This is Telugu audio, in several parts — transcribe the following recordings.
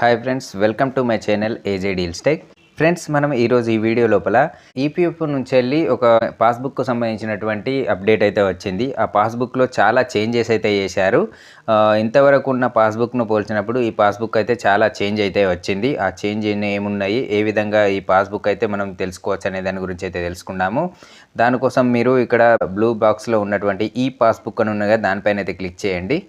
Hi friends welcome to my channel AJ deals tech friends మనం ఈరోజు ఈ వీడియో లోపల ఈపీఎఫ్ నుంచి వెళ్ళి ఒక పాస్బుక్కు సంబంధించినటువంటి అప్డేట్ అయితే వచ్చింది. ఆ పాస్బుక్లో చాలా చేంజెస్ అయితే చేశారు. ఇంతవరకు ఉన్న పాస్బుక్ను పోల్చినప్పుడు ఈ పాస్బుక్ అయితే చాలా చేంజ్ అయితే వచ్చింది. ఆ చేంజ్ ఏమున్నాయి? ఏ విధంగా ఈ పాస్బుక్ అయితే మనం తెలుసుకోవచ్చు అనే దాని గురించి అయితే తెలుసుకున్నాము దానికోసం మీరు ఇక్కడ బ్లూ బాక్స్లో ఉన్నటువంటి ఈ పాస్బుక్ అని ఉన్నగా దానిపైన అయితే క్లిక్ చేయండి.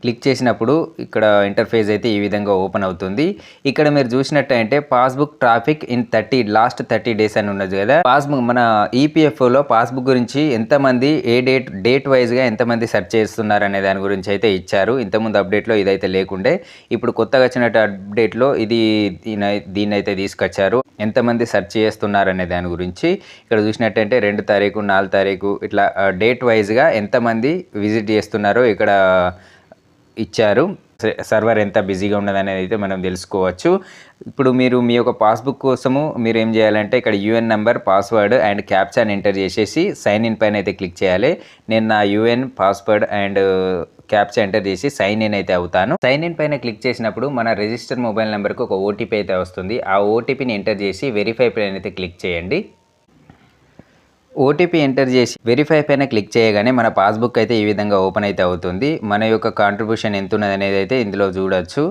క్లిక్ చేసినప్పుడు ఇక్కడ ఇంటర్ఫేస్ అయితే ఈ విధంగా ఓపెన్ అవుతుంది. ఇక్కడ మీరు చూసినట్టయితే passbook traffic in thirty last thirty days అని ఉన్నది కదా. పాస్బుక్ మన ఈపీఎఫ్ఓలో పాస్బుక్ గురించి ఎంతమంది ఏ డేట్ డేట్ వైజ్గా ఎంతమంది సెర్చ్ చేస్తున్నారు అనే దాని గురించి అయితే ఇచ్చారు. ఇంతకుముందు అప్డేట్లో ఇదైతే లేకుండే. ఇప్పుడు కొత్తగా వచ్చినట్టు అప్డేట్లో ఇది దీని- దీన్ని అయితే తీసుకొచ్చారు. ఎంతమంది సెర్చ్ చేస్తున్నారు అనే దాని గురించి. ఇక్కడ చూసినట్టయితే రెండు తారీఖు నాలుగు తారీఖు ఇట్లా డేట్ వైజ్గా ఎంతమంది విజిట్ చేస్తున్నారో ఇక్కడ ఇచ్చారు. స- సర్వర్ ఎంత బిజీగా ఉన్నదనేది అయితే మనం తెలుసుకోవచ్చు. ఇప్పుడు మీరు మీ యొక్క పాస్బుక్ కోసము మీరు ఏం చేయాలంటే ఇక్కడ యూఎన్ నెంబర్ పాస్వర్డ్ అండ్ క్యాప్చాన్ ఎంటర్ చేసేసి సైన్ ఇన్ పైన అయితే క్లిక్ చేయాలి. నేను నా UAN password and captcha enter చేసి సైన్ ఇన్ అయితే అవుతాను. సైన్ ఇన్ పైన క్లిక్ చేసినప్పుడు మన రిజిస్టర్ మొబైల్ నెంబర్కి ఒక ఓటీపీ అయితే వస్తుంది. ఆ ఓటీపీని ఎంటర్ చేసి వెరిఫై పైన అయితే క్లిక్ చేయండి. ఓటీపీ ఎంటర్ చేసి వెరిఫై పైన క్లిక్ చేయగానే మన పాస్బుక్ అయితే ఈ విధంగా ఓపెన్ అయితే అవుతుంది. మన యొక్క కాంట్రిబ్యూషన్ ఎంత ఉన్నది అనేది అయితే ఇందులో చూడొచ్చు.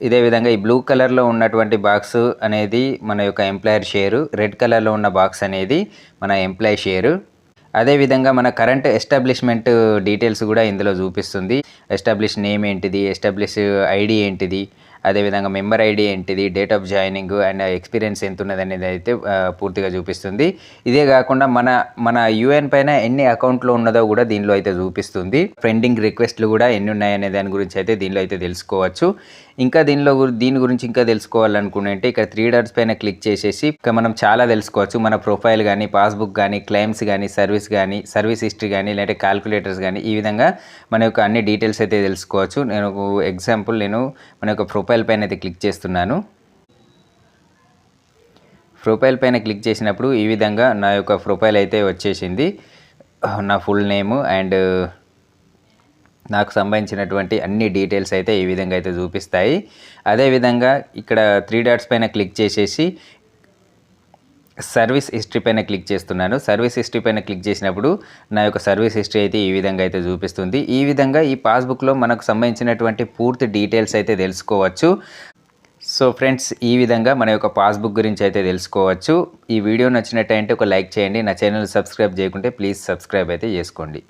ఇదే విధంగా ఈ బ్లూ కలర్లో ఉన్నటువంటి బాక్స్ అనేది మన యొక్క ఎంప్లాయర్ షేరు రెడ్ కలర్లో ఉన్న బాక్స్ అనేది మన ఎంప్లాయ్ షేరు అదేవిధంగా మన కరెంట్ ఎస్టాబ్లిష్మెంట్ డీటెయిల్స్ కూడా ఇందులో చూపిస్తుంది. ఎస్టాబ్లిష్ నేమ్ ఏంటిది? ఎస్టాబ్లిష్ ఐడి ఏంటిది? అదేవిధంగా మెంబర్ ఐడి ఏంటిది date of joining and experience ఎంత ఉన్నది అనేది అయితే పూర్తిగా చూపిస్తుంది. ఇదే కాకుండా మన మన యూఎన్ పైన ఎన్ని అకౌంట్లో ఉన్నదో కూడా దీనిలో అయితే చూపిస్తుంది. ఫ్రెండింగ్ రిక్వెస్ట్లు కూడా ఎన్ని ఉన్నాయనే దాని గురించి అయితే దీనిలో అయితే తెలుసుకోవచ్చు. ఇంకా దీనిలో దీని గురించి ఇంకా తెలుసుకోవాలనుకుంటే ఇక్కడ త్రీ డాట్స్ పైన క్లిక్ చేసేసి ఇక మనం చాలా తెలుసుకోవచ్చు. మన ప్రొఫైల్ కానీ పాస్బుక్ కానీ క్లెయిమ్స్ కానీ సర్వీస్ కానీ సర్వీస్ హిస్టరీ కానీ లేదంటే క్యాల్కులేటర్స్ కానీ ఈ విధంగా మన యొక్క అన్ని డీటెయిల్స్ అయితే తెలుసుకోవచ్చు. నేను ఒక ఎగ్జాంపుల్ నేను మన యొక్క ప్రొఫైల్ ప్రొఫైల్ పైన అయితే క్లిక్ చేస్తున్నాను. ప్రొఫైల్ పైన క్లిక్ చేసినప్పుడు ఈ విధంగా నా యొక్క ప్రొఫైల్ అయితే వచ్చేసింది. నా ఫుల్ నేము అండ్ నాకు సంబంధించినటువంటి అన్ని డీటెయిల్స్ అయితే ఈ విధంగా అయితే చూపిస్తాయి. అదేవిధంగా ఇక్కడ త్రీ డాట్స్ పైన క్లిక్ చేసేసి సర్వీస్ హిస్టరీ పైన క్లిక్ చేస్తున్నాను. సర్వీస్ హిస్టరీ పైన క్లిక్ చేసినప్పుడు నా యొక్క సర్వీస్ హిస్టరీ అయితే ఈ విధంగా అయితే చూపిస్తుంది. ఈ విధంగా ఈ పాస్బుక్లో మనకు సంబంధించినటువంటి పూర్తి డీటెయిల్స్ అయితే తెలుసుకోవచ్చు. సో ఫ్రెండ్స్ ఈ విధంగా మన యొక్క పాస్బుక్ గురించి అయితే తెలుసుకోవచ్చు. ఈ వీడియో నచ్చినట్టయితే ఒక లైక్ చేయండి. నా ఛానల్ సబ్స్క్రైబ్ చేయకుంటే ప్లీజ్ సబ్స్క్రైబ్ అయితే చేసుకోండి.